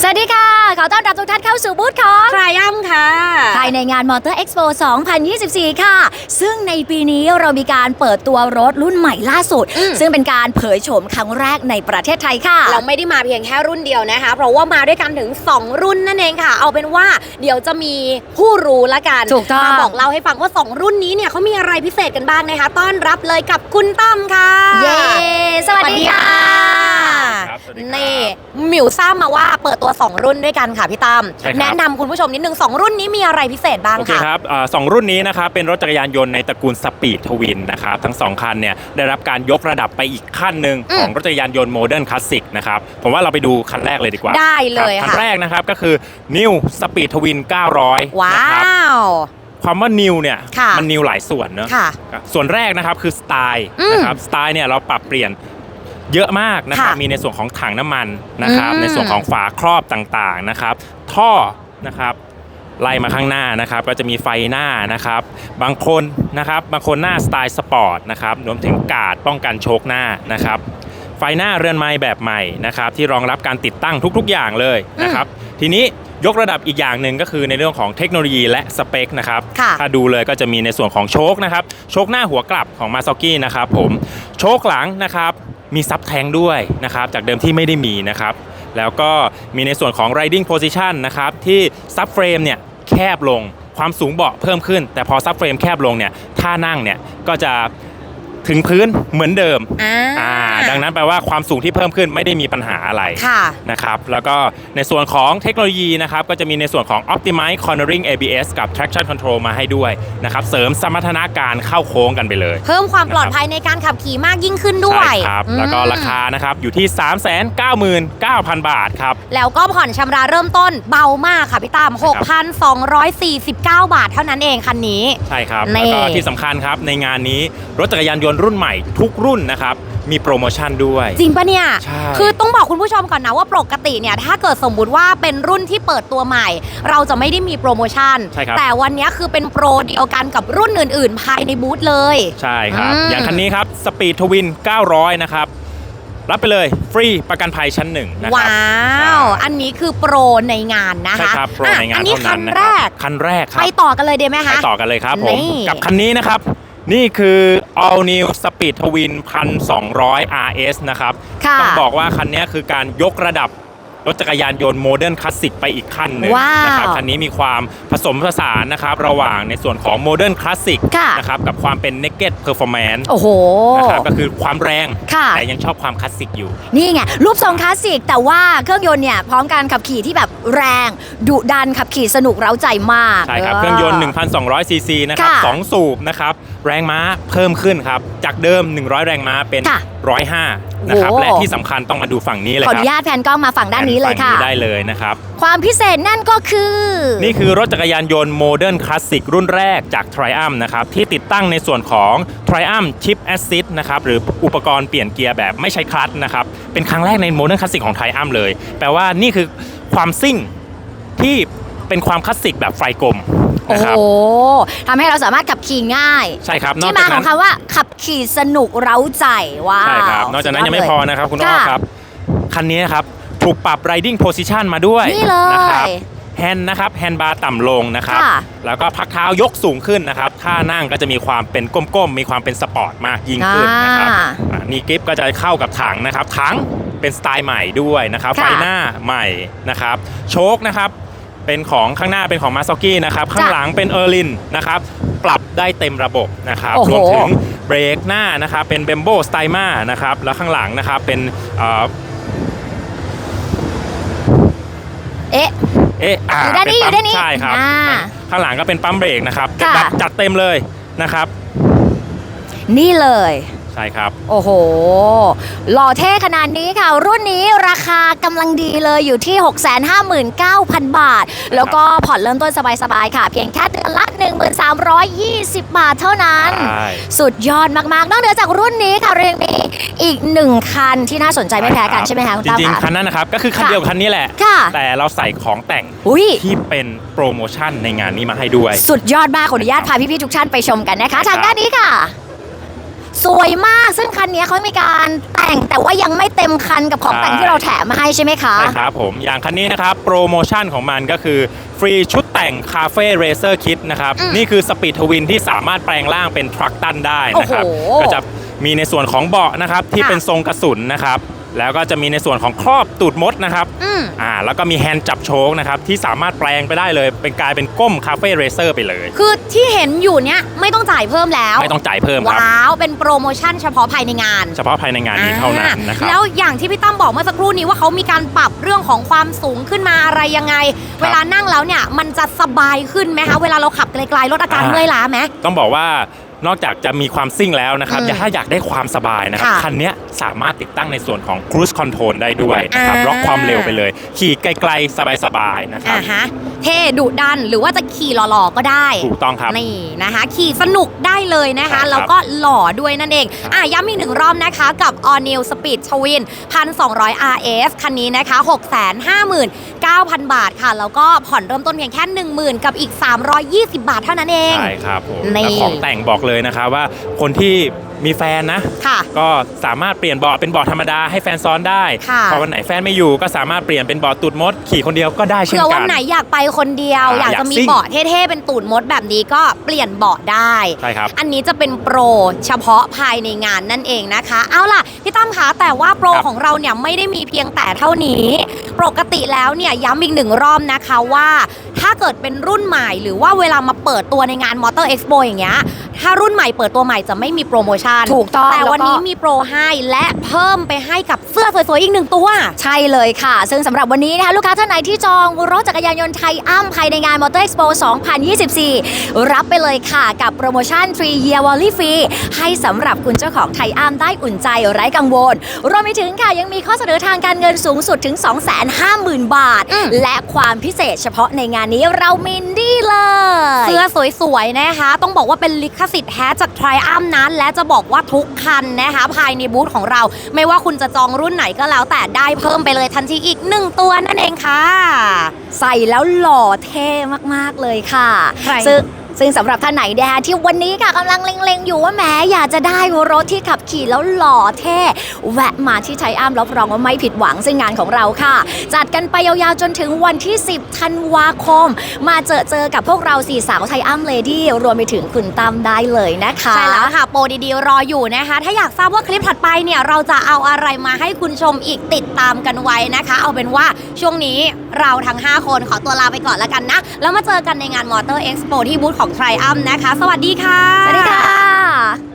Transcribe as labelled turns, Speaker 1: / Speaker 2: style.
Speaker 1: สวัสดีค่ะ ขอต้อนรับทุกท่านเข้าสู่บูธของ
Speaker 2: ทรยัมค่ะ
Speaker 1: ภายในงาน Motor Expo 2024 ค่ะ ซึ่งในปีนี้เรามีการเปิดตัวรถรุ่นใหม่ล่าสุด
Speaker 2: อืม
Speaker 1: ซึ่งเป็นการเผยโฉมครั้งแรกในประเทศไทยค่ะ
Speaker 2: เราไม่ได้มาเพียงแค่รุ่นเดียวนะคะ เพราะว่ามาด้วยกันถึง 2 รุ่นนั่นเองค่ะ เอาเป็นว่าเดี๋ยวจะมีผู้รู้ละกัน
Speaker 1: ถูกต้อง
Speaker 2: มาบอกเล่าให้ฟังว่า 2 รุ่นนี้เนี่ยเขามีอะไรพิเศษกันบ้างนะคะ ต้อนรับเลยกับคุณตั้มค่ะ
Speaker 1: เย้ สวัสดีค่ะ
Speaker 3: ครับสวัสดีครับ
Speaker 2: นี่หมิวทราบมาว่าเปิดตัว 2 รุ่นด้วยกันค่ะพี่ตั้ม
Speaker 3: ใช่ครับ
Speaker 2: แนะนำคุณผู้ชมนิดนึง2รุ่นนี้มีอะไรพิเศษบ้าง
Speaker 3: โอเค
Speaker 2: ค่ะ
Speaker 3: ครับอาสองรุ่นนี้นะครับเป็นรถจักรยานยนต์ในตระกูลสปีดทวินนะครับทั้งสองคันเนี่ยได้รับการยกระดับไปอีกขั้นหนึ่ง
Speaker 2: อืม
Speaker 3: ของรถจักรยานยนต์โมเดิร์นคลาสสิกนะครับผมว่าเราไปดูคันแรกเลยดีกว่า
Speaker 2: ได้เลย
Speaker 3: ครับคัน
Speaker 2: ค่ะ
Speaker 3: แรกนะครับก็คือ New Speed Twin 900
Speaker 2: ว้า
Speaker 3: นะครับ
Speaker 2: ว
Speaker 3: ความว่า New เนี่ย
Speaker 2: ค่ะ
Speaker 3: มัน New หลายส่วนเนอะ
Speaker 2: ค่ะ
Speaker 3: ส่วนแรกนะครับคือสไตล์
Speaker 2: อืม
Speaker 3: นะครับสไตล์เนี่ยเราปรับเปลี่ยน เยอะมากนะครับ
Speaker 2: ค่ะ
Speaker 3: มีในส่วนของถังน้ำมันนะครับ
Speaker 2: อืม
Speaker 3: ในส่วนของฝาครอบต่างๆนะครับท่อนะครับไล่มาข้างหน้านะครับก็จะมีไฟหน้านะครับบางคนนะครับบางคนหน้าสไตล์สปอร์ตนะครับรวมถึงกาดป้องกันโชกหน้านะครับไฟหน้าเรือนไม้แบบใหม่นะครับที่รองรับการติดตั้งทุกๆอย่างเลยนะครับทีนี้ยกระดับอีกอย่างหนึ่งก็คือในเรื่องของเทคโนโลยีและสเปคนะครับ
Speaker 2: ค่ะ
Speaker 3: ถ้าดูเลยก็จะมีในส่วนของโชคนะครับ โชคหน้าหัวกลับของมาซ o กี้นะครับผม โชคหลังนะครับ มีซับแทงด้วยนะครับจากเดิมที่ไม่ได้มีนะครับแล้วก็มีในส่วนของ riding position นะครับที่ซับเฟรมเนี่ยแคบลงความสูงเบาะเพิ่มขึ้น แต่พอซับเฟรมแคบลงเนี่ยท่านั่งเนี่ยก็จะ ถึงพื้นเหมือนเดิม
Speaker 2: อ่า
Speaker 3: อ่าดังนั้นแปลว่าความสูงที่เพิ่มขึ้นไม่ได้มีปัญหาอะไร
Speaker 2: ค่ะ
Speaker 3: นะครับ แล้วก็ในส่วนของเทคโนโลยีนะครับก็จะมีในส่วนของ Optimize Cornering ABS กับ Traction Control มาให้ด้วยนะครับเสริมสมรรถนะการเข้าโค้งกันไปเลย
Speaker 2: เพิ่มความปลอดภัยในการขับขี่มากยิ่งขึ้นด้วย
Speaker 3: ใช่ครับ แล้วก็ราคานะครับอยู่ที่ 399,000 บาทครับ
Speaker 2: แล้วก็ผ่อนชำระเริ่มต้นเบามากค่ะพี่ตาม 6,249 บาทเท่านั้นเองคันนี้
Speaker 3: ใช่ครับ
Speaker 2: นี่
Speaker 3: แล้วก็ที่สำคัญครับในงานนี้รถจักรยานยนต์รุ่นใหม่ทุกรุ่นนะครับ มีโปรโมชั่นด้วย
Speaker 2: จริงปะเนี่ย
Speaker 3: ใช่
Speaker 2: คือต้องบอกคุณผู้ชมก่อนนะว่าปกติเนี่ย ถ้าเกิดสมมุติว่าเป็นรุ่นที่เปิดตัวใหม่ เราจะไม่ได้มีโปรโมชั่น
Speaker 3: ใช่ครับ
Speaker 2: แต่วันนี้คือเป็นโปรเดียวกันกับรุ่นอื่น ๆ ภายในบูธเลย
Speaker 3: ใช่ครับ
Speaker 2: อืม
Speaker 3: อย่างคันนี้ครับ Speed Twin 900 นะครับ รับไปเลยฟรีประกันภัยชั้นหนึ่งนะครั
Speaker 2: ว้าว
Speaker 3: ใช่
Speaker 2: อันนี้คือโปรในงานนะ
Speaker 3: ใช่
Speaker 2: คะ
Speaker 3: ครับโปร
Speaker 2: อะ
Speaker 3: ในงา
Speaker 2: อั
Speaker 3: น
Speaker 2: นี้
Speaker 3: เท่า
Speaker 2: คั
Speaker 3: นั้น
Speaker 2: น
Speaker 3: นะ
Speaker 2: แร
Speaker 3: ครับ
Speaker 2: ก
Speaker 3: คันแรกครั
Speaker 2: ไป
Speaker 3: บ
Speaker 2: ต่อกันเลยได้ไหม
Speaker 3: ไป
Speaker 2: คะ
Speaker 3: ต่อกันเลยครับผม
Speaker 2: นี่
Speaker 3: กับคันนี้นะครับ นี่คือ All New Speed Twin 1200 RS นะครับ
Speaker 2: ค่ะ
Speaker 3: ต้องบอกว่าคันนี้คือการยกระดับ รถจักรยานยนต์โมเดิร์นคลาสสิกไปอีกขั้นหนึ่ง
Speaker 2: ว้าว
Speaker 3: นะครับคันนี้มีความผสมผสานนะครับระหว่างในส่วนของโมเดิร์นคลาสสิก
Speaker 2: ค่ะ
Speaker 3: นะครับกับความเป็น Naked Performance
Speaker 2: โอ้โห
Speaker 3: นะครับก็คือความแรง
Speaker 1: ค่ะ
Speaker 3: แต่ยังชอบความคลาสสิกอยู่
Speaker 1: นี่ไง รูปทรงคลาสสิก แต่ว่าเครื่องยนต์เนี่ย พร้อมการขับขี่ที่แบบแรง ดุดันขับขี่สนุกเร้าใจมาก
Speaker 3: ใช่ครับ เครื่องยนต์ 1,200 ซีซีนะครับ
Speaker 1: ค่ะ
Speaker 3: สองสูบนะครับ แรงม้าเพิ่มขึ้นครับ จากเดิม 100 แรงม้าเป็น
Speaker 1: ค่ะ
Speaker 3: 105นะครับ
Speaker 1: โอ้
Speaker 3: และที่สำคัญต้องมาดูฝั่งนี้เลย
Speaker 1: ขอ
Speaker 3: ค
Speaker 1: อ
Speaker 3: รับ
Speaker 1: นุญาตแผนกล้องมาฝั่งด้านนี้เลย
Speaker 3: ฝั่ง
Speaker 1: ค่ะ
Speaker 3: ได้เลยนะครับ
Speaker 1: ความพิเศษนั่นก็คือ
Speaker 3: นี่คือรถจักรยานยนต์โมเดิร์นคลาสสิกรุ่นแรกจาก Triumph นะครับ ที่ติดตั้งในส่วนของ Triumph Chip Assist นะครับ หรืออุปกรณ์เปลี่ยนเกียร์แบบไม่ใช้คลัตช์นะครับ เป็นครั้งแรกในโมเดิร์นคลาสสิกของ Triumph เลย แปลว่านี่คือความซิ่งที่เป็นความคลาสสิกแบบไฟกลม
Speaker 1: โอ้
Speaker 3: นะค
Speaker 1: โห
Speaker 3: รับ
Speaker 1: ทำให้เราสามารถขับขี่ง่าย
Speaker 3: ใช่ครับนอ
Speaker 1: ที่
Speaker 3: ก
Speaker 1: มา
Speaker 3: จาก
Speaker 1: ขอ
Speaker 3: นั้
Speaker 1: ง
Speaker 3: น
Speaker 1: คำว่าขับขี่สนุกเร้าใจว้าว
Speaker 3: ใช่ครับ นอกจากนั้นยังไม่พอนะครับ คุณอ้อ
Speaker 1: ค่ะ
Speaker 3: ครับ คันนี้นะครับ ถูกปรับ riding position มาด้วย
Speaker 1: นี่เลย
Speaker 3: นะครับแฮนด์นะครับแฮนด์บาร์ต่ำลงนะครับ
Speaker 1: ค่ะ
Speaker 3: แล้วก็พักเท้ายกสูงขึ้นนะครับท่านั่งก็จะมีความเป็นก้มๆ มีความเป็นสปอร์ตมากยิ่งขึ้นนะครับ
Speaker 1: อ่า
Speaker 3: อ่านี่กิฟก็จะเข้ากับถังนะครับถังเป็นสไตล์ใหม่ด้วยนะครับ
Speaker 1: ค่ะ
Speaker 3: ไฟหน้าใหม่นะครับ โชคนะครับ เป็นของข้างหน้าเป็นของมาซ o กี้นะครับ ข้างหลังเป็นเออร์ลินนะครับ ปรับได้เต็มระบบนะครับ
Speaker 1: โอ้โห
Speaker 3: รวมถึงเบรกหน้านะครับ เป็นเบมโบสไตมานะครับ แล้วข้างหลังนะครับเป็นเอ่อ
Speaker 1: เอ๊ะ
Speaker 3: เอ๊ะอ่า
Speaker 1: อยู่ด้านนี้
Speaker 3: เป็
Speaker 1: อยู่ด้านนี้
Speaker 3: ใช่ครับ
Speaker 1: อ่า
Speaker 3: ข้างหลังก็เป็นปั๊มเบรกนะครับ
Speaker 1: ค่ะ
Speaker 3: จัดจัดเต็มเลยนะครับ
Speaker 1: นี่เลย
Speaker 3: ใช่ครับ
Speaker 1: โอ้โห หล่อเท่ขนาดนี้ค่ะ รุ่นนี้ราคากำลังดีเลยอยู่ที่ 659,000 บาท แล้วก็ผ่อนเริ่มต้นสบายๆ ค่ะ เพียงแค่เดือนละ 1320 บาทเท่านั้น
Speaker 3: ใช่
Speaker 1: สุดยอดมากๆ นอกเหนือจากรุ่นนี้ค่ะเรายังมีอีกหนึ่งคันที่น่าสนใจไม่แพ้กันใช่ไหมคะคุณ
Speaker 3: จ
Speaker 1: ตั้ม
Speaker 3: ริงๆ คั
Speaker 1: คะ
Speaker 3: นนั้นนะครับ ก็คือคัน
Speaker 1: ค่ะ
Speaker 3: เดียวกับคันนี้แหละ
Speaker 1: ค่ะ
Speaker 3: แต่เราใส่ของแต่ง
Speaker 1: อุ้ย
Speaker 3: ที่เป็นโปรโมชั่นในงานนี้มาให้ด้วย
Speaker 1: สุดยอดมากขออนุญาตพาพี่ๆทุกท่านไปชมกันนะคะ ทางด้านนี้ค่ะ สวยมากซึ่งคันนี้เขามีการแต่งแต่ว่ายังไม่เต็มคันกับของ
Speaker 3: ใช่
Speaker 1: แต่งที่เราแถมมาให้ใช่ไหมคะ
Speaker 3: ใช่ครับผม อย่างคันนี้นะครับ โปรโมชั่นของมันก็คือ ฟรีชุดแต่งคาเฟ่เรเซอร์คิดนะครับ
Speaker 2: อืม
Speaker 3: นี่คือสปีดทวินที่สามารถแปลงร่างเป็นทรัคตันได้นะครับ
Speaker 2: โอ้โห
Speaker 3: ก็จะมีในส่วนของเบาะนะครับ ที่
Speaker 2: ค่ะ
Speaker 3: เป็นทรงกระสุนนะครับ แล้วก็จะมีในส่วนของครอบตูดมดนะครับ
Speaker 2: อืม
Speaker 3: อ่าแล้วก็มีแฮนด์จับโชคนะครับที่สามารถแปลงไปได้เลย เป็นกลายเป็นก้มคาเฟ่เรเซอร์ไปเลย
Speaker 2: คือที่เห็นอยู่เนี้ยไม่ต้องจ่ายเพิ่มแล้ว
Speaker 3: ไม่ต้องจ่ายเพิ่มครับ
Speaker 2: ว้าวเป็นโปรโมชั่นเฉพาะภายในงาน
Speaker 3: เฉพาะภายในงานนี้เท่านั้นนะครับ
Speaker 2: แล้วอย่างที่พี่ตั้มบอกเมื่อสักครู่นี้ว่าเขามีการปรับเรื่องของความสูงขึ้นมาอะไรยังไง เวลานั่งแล้วเนี่ยมันจะสบายขึ้นไหมคะเวลาเราขับไกลๆลดอาการ
Speaker 3: อ่า
Speaker 2: เมื่อยล้าไหม
Speaker 3: ต้องบอกว่า นอกจากจะมีความซิ่งแล้วนะครับ
Speaker 2: อืม
Speaker 3: ถ้าอยากได้ความสบายนะครับ
Speaker 2: ค่ะ
Speaker 3: คันเนี้ยสามารถติดตั้งในส่วนของ Cruise Control ได้ด้วยนะครับ
Speaker 2: อ่า
Speaker 3: ล็อกความเร็วไปเลย ขี่ไกลๆสบายๆนะครับ
Speaker 2: อ่าฮะ เท่ดุดัน หรือว่าจะขี่หล่อๆ ก็ได้
Speaker 3: ถูกต้องครับ
Speaker 2: นี่นะคะ ขี่สนุกได้เลยนะ
Speaker 3: ใช่ครั
Speaker 2: คะ
Speaker 3: บ
Speaker 2: แล้วก็หล่อด้วยนั่นเองอะย้ำอีกหนึ่งรอบนะคะกับ All New Speed Twin 1,200 RS คันนี้นะคะ 659,000 บาทค่ะ แล้วก็ผ่อนเริ่มต้นเพียงแค่ 10,000 กับอีก 320 บาทเท่านั้นเอง
Speaker 3: ใช่ครับผม
Speaker 2: นี่
Speaker 3: แล้วของแต่งบอกเลยนะครับว่าคนที่ มีแฟนนะ
Speaker 2: ค่ะ
Speaker 3: ก็สามารถเปลี่ยนเบาะเป็นเบาะธรรมดาให้แฟนซ้อนได้
Speaker 2: ค่ะ
Speaker 3: พอวันไหนแฟนไม่อยู่ก็สามารถเปลี่ยนเป็นเบาะตูดมด ขี่คนเดียวก็ได้เช่น
Speaker 2: เผื่อ
Speaker 3: กั
Speaker 2: วัน
Speaker 3: น
Speaker 2: ไหนอยากไปคนเดียว
Speaker 3: อ่า
Speaker 2: อยาก
Speaker 3: อยาก
Speaker 2: จะมี
Speaker 3: ซิ่ง
Speaker 2: เบาะเท่ๆ เป็นตูดมดแบบนี้ก็เปลี่ยนเบาะได้
Speaker 3: ใช่ครับ
Speaker 2: อันนี้จะเป็นโปรเฉพาะภายในงานนั่นเองนะคะ เอาล่ะพี่ตั้มคะแต่ว่าโปร
Speaker 3: ครับ
Speaker 2: ของเราเนี่ยไม่ได้มีเพียงแต่เท่านี้ ปกติแล้วเนี่ยย้ำอีกหนึ่งรอบนะคะว่า ถ้าเกิดเป็นรุ่นใหม่ หรือว่าเวลามาเปิดตัวในงานมอเตอร์เอ็กซ์โปอย่างเงี้ย ถ้ารุ่นใหม่เปิดตัวใหม่จะไม่มีโปรโมชั่น
Speaker 1: ถูกต้อง
Speaker 2: แต่วันนี้
Speaker 1: แล้วก็
Speaker 2: มีโปรให้และเพิ่มไปให้กับเสื้อสวยๆอีกหนึ่งตัว
Speaker 1: ใช่เลยค่ะ ซึ่งสำหรับวันนี้นะคะลูกค้าท่านไหนที่จองรถจักรยานยนต์ไทยอ้ำภายในงาน Motor Expo 2024 รับไปเลยค่ะกับโปรโมชั่น 3 Year Wally Free ให้สำหรับคุณเจ้าของไทยอ้ำได้อุ่นใจไร้กังวลรวมไปถึงค่ะยังมีข้อเสนอทางการเงินสูงสุดถึง 250,000 บาท
Speaker 2: อืม
Speaker 1: และความพิเศษเฉพาะในงานนี้เรามินดี้เลย
Speaker 2: เสื้อสวยๆนะคะ ต้องบอกว่าเป็นลิขสิทธิ์แท้จาก t r i u m นั้น และจะบอกว่าทุกคันนะคะภายในบูธของเรา ไม่ว่าคุณจะจองรุ่นไหนก็แล้ว แต่ได้เพิ่มไปเลยทันทีอีกหนึ่งตัวนั่นเองค่ะ
Speaker 1: ใส่แล้วหล่อเท่มากๆเลยค่ะ
Speaker 2: ใคร
Speaker 1: ซึ่ง ซึ่งสำหรับท่านไหนนะคะที่วันนี้ค่ะกำลังเล็งๆ อยู่ว่าแหมอยากจะได้รถที่ขับขี่แล้วหล่อเท่แวะมาที่ไทยอ้ามรับรองว่าไม่ผิดหวังซึ่งงานของเราค่ะ จัดกันไปยาวๆจนถึงวันที่ 10ธันวาคม มาเจอเจอกับพวกเราสี่สาวไทยอ้ามเลดี้รวมไปถึงคุณตั้มได้เลยนะคะ
Speaker 2: ใช่แล้วค่ะโปรดีๆรออยู่นะคะ ถ้าอยากทราบว่าคลิปถัดไปเนี่ยเราจะเอาอะไรมาให้คุณชมอีกติดตามกันไว้นะคะ เอาเป็นว่าช่วงนี้ เราทั้ง 5 คนขอตัวลาไปก่อนแล้วกันนะ แล้วมาเจอกันในงานมอเตอร์เอ็กซ์โปที่บูธของ t r i u m นะคะ สวัสดีค่ะ
Speaker 1: สวัสดีค่ะ